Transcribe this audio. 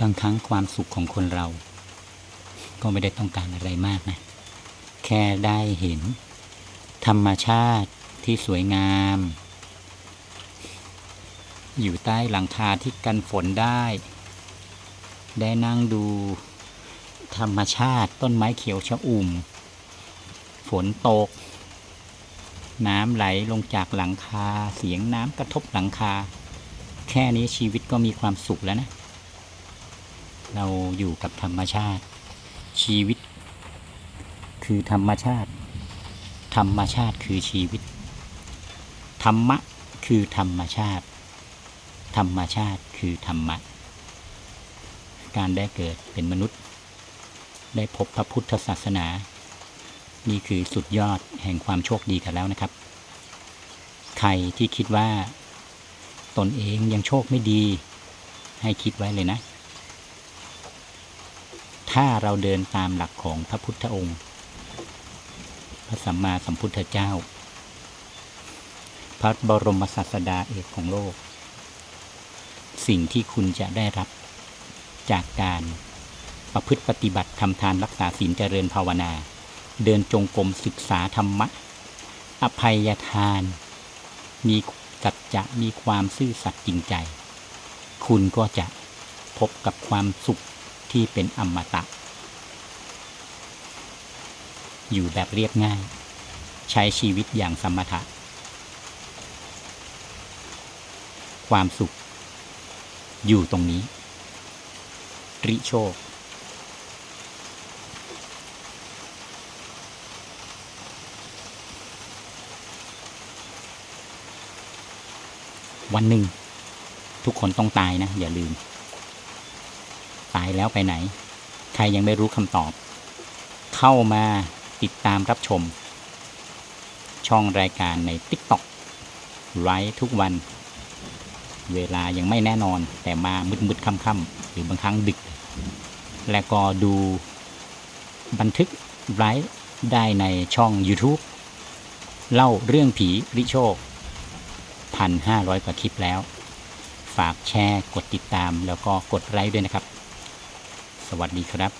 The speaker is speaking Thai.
บางครั้งความสุขของคนเรา ก็ไม่ได้ต้องการอะไรมากนะ แค่ได้เห็น ธรรมชาติที่สวยงาม อยู่ใต้หลังคาที่กันฝนได้ ได้นั่งดู ธรรมชาติต้นไม้เขียวชอุ่ม ฝนตก น้ำไหลลงจากหลังคา เสียงน้ำกระทบหลังคา แค่นี้ชีวิตก็มีความสุขแล้วนะ เราอยู่กับธรรมชาติ ชีวิต คือธรรมชาติ ธรรมชาติคือชีวิต ธรรมะคือธรรมชาติ ธรรมชาติคือธรรมะ การได้เกิดเป็นมนุษย์ ได้พบพระพุทธศาสนา นี่คือสุดยอดแห่งความโชคดีกันแล้วนะครับ ใครที่คิดว่า ตนเองยังโชคไม่ดี ให้คิดไว้เลยนะ ถ้าเราเดินตามหลักของพระพุทธองค์ พระสัมมาสัมพุทธเจ้า พระบรมศาสดาเอกของโลก สิ่งที่คุณจะได้รับจากการประพฤติปฏิบัติทำทานรักษาศีลเจริญภาวนา เดินจงกรมศึกษาธรรมะ อภัยทาน มีสัจจะมีความซื่อสัตย์จริงใจ คุณก็จะพบกับความสุข ที่เป็นอมตะ อยู่แบบเรียบง่าย ใช้ชีวิตอย่างสมถะ ความสุข อยู่ตรงนี้ ริโชควันหนึ่ง ทุกคนต้องตายนะ อย่าลืมายแล้วไปไหน ใครยังไม่รู้คำตอบ เข้ามาติดตามรับชม ช่องรายการใน TikTok ไลฟ์ทุกวัน เวลายังไม่แน่นอน แต่มามืดๆค่ำๆหรือบางครั้งดึก และก็ดูบันทึกไลฟ์ได้ในช่อง YouTube เล่าเรื่องผีริโชคพันห้าร้อยกว่าคลิปแล้ว ฝากแชร์ กดติดตามแล้วก็กดไลค์ด้วยนะครับ สวัสดีครับ